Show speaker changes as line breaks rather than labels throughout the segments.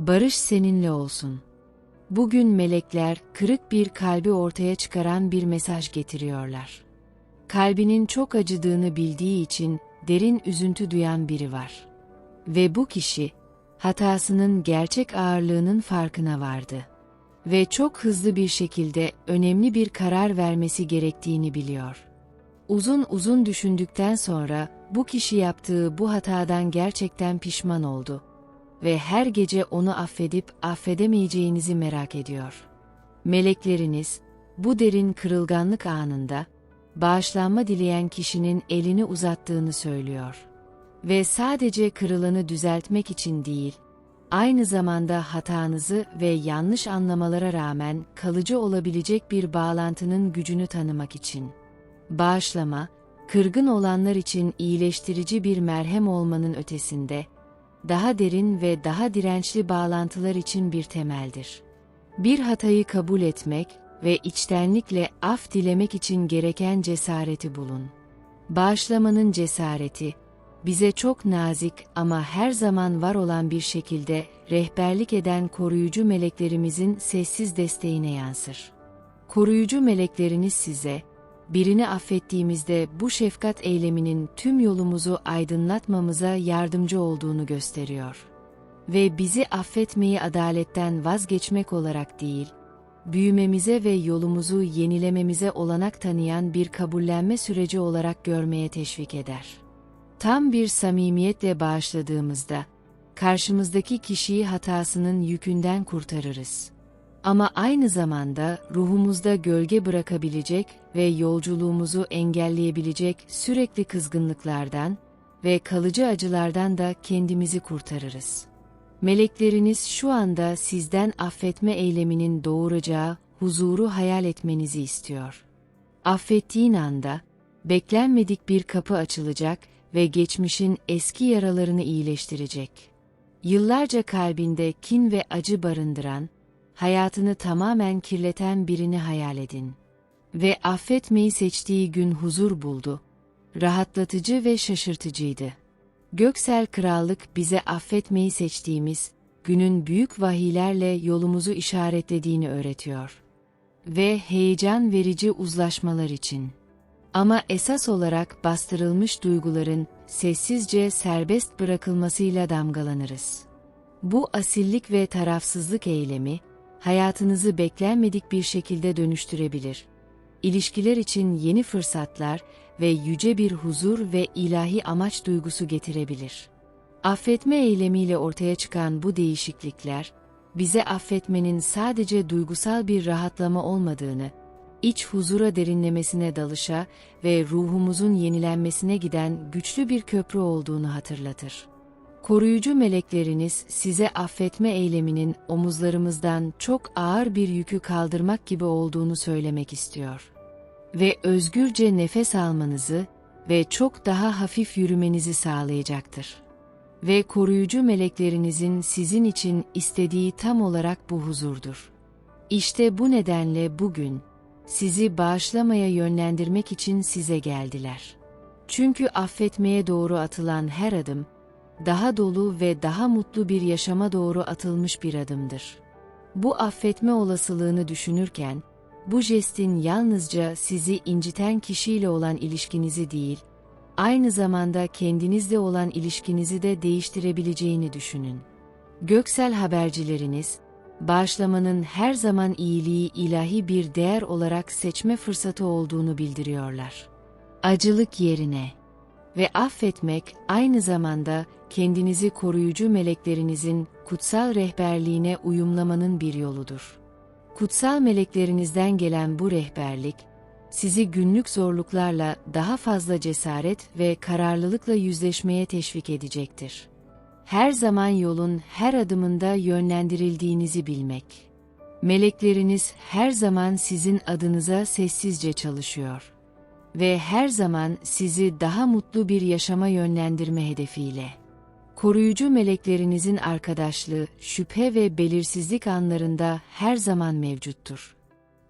Barış seninle olsun. Bugün melekler kırık bir kalbi ortaya çıkaran bir mesaj getiriyorlar. Kalbinin çok acıdığını bildiği için derin üzüntü duyan biri var. Ve bu kişi hatasının gerçek ağırlığının farkına vardı ve çok hızlı bir şekilde önemli bir karar vermesi gerektiğini biliyor. Uzun uzun düşündükten sonra bu kişi yaptığı bu hatadan gerçekten pişman oldu ve her gece onu affedip affedemeyeceğinizi merak ediyor. Melekleriniz bu derin kırılganlık anında bağışlanma dileyen kişinin elini uzattığını söylüyor. Ve sadece kırılanı düzeltmek için değil, aynı zamanda hatanızı ve yanlış anlamalara rağmen kalıcı olabilecek bir bağlantının gücünü tanımak için. Bağışlama, kırgın olanlar için iyileştirici bir merhem olmanın ötesinde, daha derin ve daha dirençli bağlantılar için bir temeldir. Bir hatayı kabul etmek ve içtenlikle af dilemek için gereken cesareti bulun. Bağışlamanın cesareti, bize çok nazik ama her zaman var olan bir şekilde rehberlik eden koruyucu meleklerimizin sessiz desteğine yansır. Koruyucu melekleriniz size, birini affettiğimizde bu şefkat eyleminin tüm yolumuzu aydınlatmamıza yardımcı olduğunu gösteriyor. Ve bizi affetmeyi adaletten vazgeçmek olarak değil, büyümemize ve yolumuzu yenilememize olanak tanıyan bir kabullenme süreci olarak görmeye teşvik eder. Tam bir samimiyetle bağışladığımızda, karşımızdaki kişiyi hatasının yükünden kurtarırız. Ama aynı zamanda ruhumuzda gölge bırakabilecek ve yolculuğumuzu engelleyebilecek sürekli kızgınlıklardan ve kalıcı acılardan da kendimizi kurtarırız. Melekleriniz şu anda sizden affetme eyleminin doğuracağı huzuru hayal etmenizi istiyor. Affettiğin anda, beklenmedik bir kapı açılacak ve geçmişin eski yaralarını iyileştirecek. Yıllarca kalbinde kin ve acı barındıran, hayatını tamamen kirleten birini hayal edin. Ve affetmeyi seçtiği gün huzur buldu. Rahatlatıcı ve şaşırtıcıydı. Göksel Krallık bize affetmeyi seçtiğimiz, günün büyük vahiylerle yolumuzu işaretlediğini öğretiyor. Ve heyecan verici uzlaşmalar için. Ama esas olarak bastırılmış duyguların sessizce serbest bırakılmasıyla damgalanırız. Bu asillik ve tarafsızlık eylemi, hayatınızı beklenmedik bir şekilde dönüştürebilir. İlişkiler için yeni fırsatlar ve yüce bir huzur ve ilahi amaç duygusu getirebilir. Affetme eylemiyle ortaya çıkan bu değişiklikler, bize affetmenin sadece duygusal bir rahatlama olmadığını, iç huzura derinlemesine dalışa ve ruhumuzun yenilenmesine giden güçlü bir köprü olduğunu hatırlatır. Koruyucu melekleriniz size affetme eyleminin omuzlarımızdan çok ağır bir yükü kaldırmak gibi olduğunu söylemek istiyor. Ve özgürce nefes almanızı ve çok daha hafif yürümenizi sağlayacaktır. Ve koruyucu meleklerinizin sizin için istediği tam olarak bu huzurdur. İşte bu nedenle bugün, sizi bağışlamaya yönlendirmek için size geldiler. Çünkü affetmeye doğru atılan her adım, daha dolu ve daha mutlu bir yaşama doğru atılmış bir adımdır. Bu affetme olasılığını düşünürken, bu jestin yalnızca sizi inciten kişiyle olan ilişkinizi değil, aynı zamanda kendinizle olan ilişkinizi de değiştirebileceğini düşünün. Göksel habercileriniz, bağışlamanın her zaman iyiliği ilahi bir değer olarak seçme fırsatı olduğunu bildiriyorlar. Acılık yerine ve affetmek aynı zamanda kendinizi koruyucu meleklerinizin kutsal rehberliğine uyumlamanın bir yoludur. Kutsal meleklerinizden gelen bu rehberlik, sizi günlük zorluklarla daha fazla cesaret ve kararlılıkla yüzleşmeye teşvik edecektir her zaman yolun her adımında yönlendirildiğinizi bilmek. Melekleriniz her zaman sizin adınıza sessizce çalışıyor ve her zaman sizi daha mutlu bir yaşama yönlendirme hedefiyle. Koruyucu meleklerinizin arkadaşlığı, şüphe ve belirsizlik anlarında her zaman mevcuttur.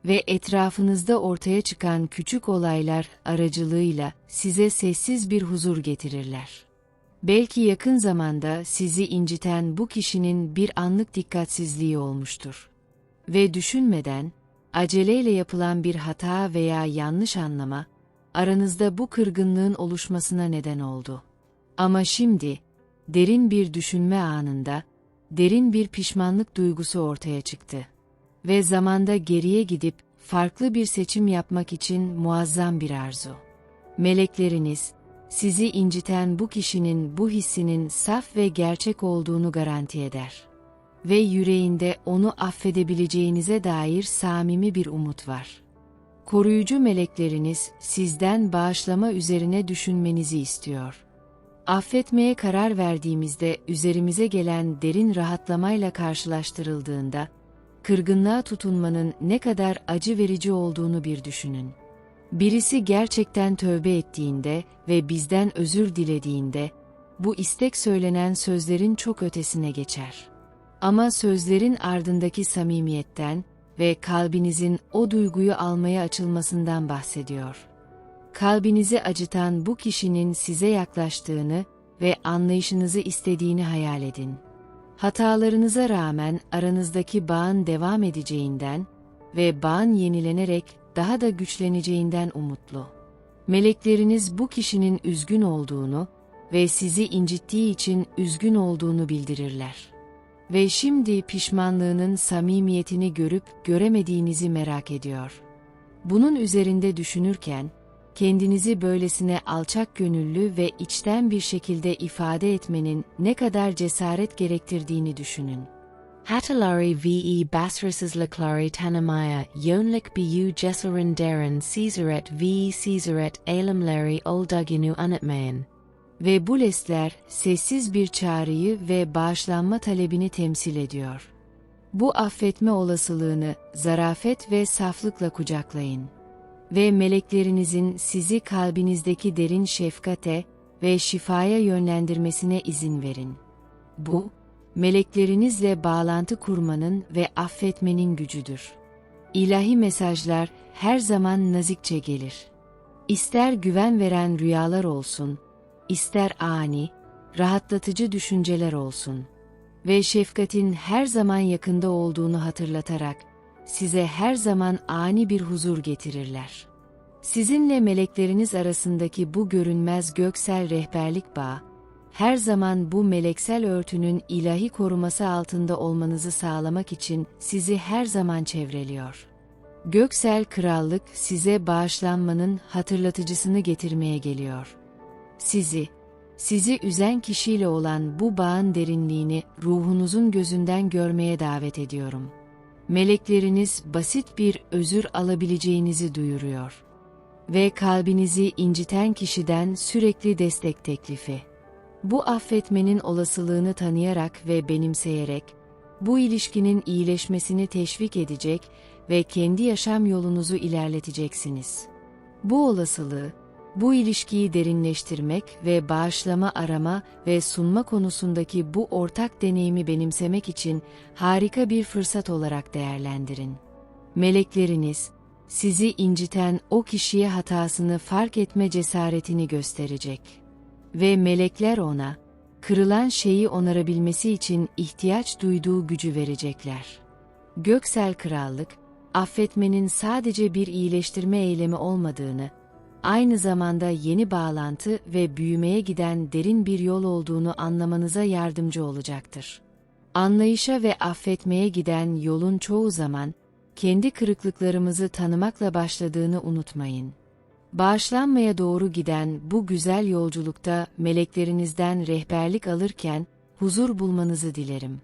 Ve etrafınızda ortaya çıkan küçük olaylar aracılığıyla size sessiz bir huzur getirirler. Belki yakın zamanda sizi inciten bu kişinin bir anlık dikkatsizliği olmuştur. Ve düşünmeden, aceleyle yapılan bir hata veya yanlış anlama, aranızda bu kırgınlığın oluşmasına neden oldu. Ama şimdi, derin bir düşünme anında, derin bir pişmanlık duygusu ortaya çıktı. Ve zamanda geriye gidip, farklı bir seçim yapmak için muazzam bir arzu. Melekleriniz, sizi inciten bu kişinin bu hissinin saf ve gerçek olduğunu garanti eder. Ve yüreğinde onu affedebileceğinize dair samimi bir umut var. Koruyucu melekleriniz sizden bağışlama üzerine düşünmenizi istiyor. Affetmeye karar verdiğimizde üzerimize gelen derin rahatlamayla karşılaştırıldığında, kırgınlığa tutunmanın ne kadar acı verici olduğunu bir düşünün. Birisi gerçekten tövbe ettiğinde ve bizden özür dilediğinde, bu istek söylenen sözlerin çok ötesine geçer. Ama sözlerin ardındaki samimiyetten ve kalbinizin o duyguyu almaya açılmasından bahsediyor. Kalbinizi acıtan bu kişinin size yaklaştığını ve anlayışınızı istediğini hayal edin. Hatalarınıza rağmen aranızdaki bağın devam edeceğinden ve bağın yenilenerek daha da güçleneceğinden umutlu. Melekleriniz bu kişinin üzgün olduğunu ve sizi incittiği için üzgün olduğunu bildirirler. Ve şimdi pişmanlığının samimiyetini görüp göremediğinizi merak ediyor. Bunun üzerinde düşünürken, kendinizi böylesine alçak gönüllü ve içten bir şekilde ifade etmenin ne kadar cesaret gerektirdiğini düşünün.
Hatalari ve Basris's Laclari Tanamaya Yonlik Bu Jesserin Derin Caesaret ve Caesaret Alamleri Olduginu Anatmayan.
Ve bu lesler sessiz bir çağrıyı ve bağışlanma talebini temsil ediyor. Bu affetme olasılığını zarafet ve saflıkla kucaklayın. Ve meleklerinizin sizi kalbinizdeki derin şefkate ve şifaya yönlendirmesine izin verin. Bu, meleklerinizle bağlantı kurmanın ve affetmenin gücüdür. İlahi mesajlar her zaman nazikçe gelir. İster güven veren rüyalar olsun, ister ani, rahatlatıcı düşünceler olsun ve şefkatin her zaman yakında olduğunu hatırlatarak size her zaman ani bir huzur getirirler. Sizinle melekleriniz arasındaki bu görünmez göksel rehberlik bağı, her zaman bu meleksel örtünün ilahi koruması altında olmanızı sağlamak için sizi her zaman çevreliyor. Göksel krallık size bağışlanmanın hatırlatıcısını getirmeye geliyor. Sizi, sizi üzen kişiyle olan bu bağın derinliğini ruhunuzun gözünden görmeye davet ediyorum. Melekleriniz basit bir özür alabileceğinizi duyuruyor. Ve kalbinizi inciten kişiden sürekli destek teklifi. Bu affetmenin olasılığını tanıyarak ve benimseyerek, bu ilişkinin iyileşmesini teşvik edecek ve kendi yaşam yolunuzu ilerleteceksiniz. Bu olasılığı, bu ilişkiyi derinleştirmek ve bağışlama arama ve sunma konusundaki bu ortak deneyimi benimsemek için harika bir fırsat olarak değerlendirin. Melekleriniz, sizi inciten o kişiye hatasını fark etme cesaretini gösterecek. Ve melekler ona, kırılan şeyi onarabilmesi için ihtiyaç duyduğu gücü verecekler. Göksel Krallık, affetmenin sadece bir iyileştirme eylemi olmadığını, aynı zamanda yeni bağlantı ve büyümeye giden derin bir yol olduğunu anlamanıza yardımcı olacaktır. Anlayışa ve affetmeye giden yolun çoğu zaman, kendi kırıklıklarımızı tanımakla başladığını unutmayın. Bağışlanmaya doğru giden bu güzel yolculukta meleklerinizden rehberlik alırken huzur bulmanızı dilerim.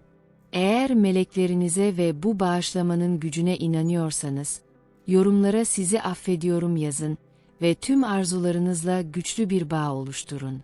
Eğer meleklerinize ve bu bağışlamanın gücüne inanıyorsanız, yorumlara sizi affediyorum yazın ve tüm arzularınızla güçlü bir bağ oluşturun.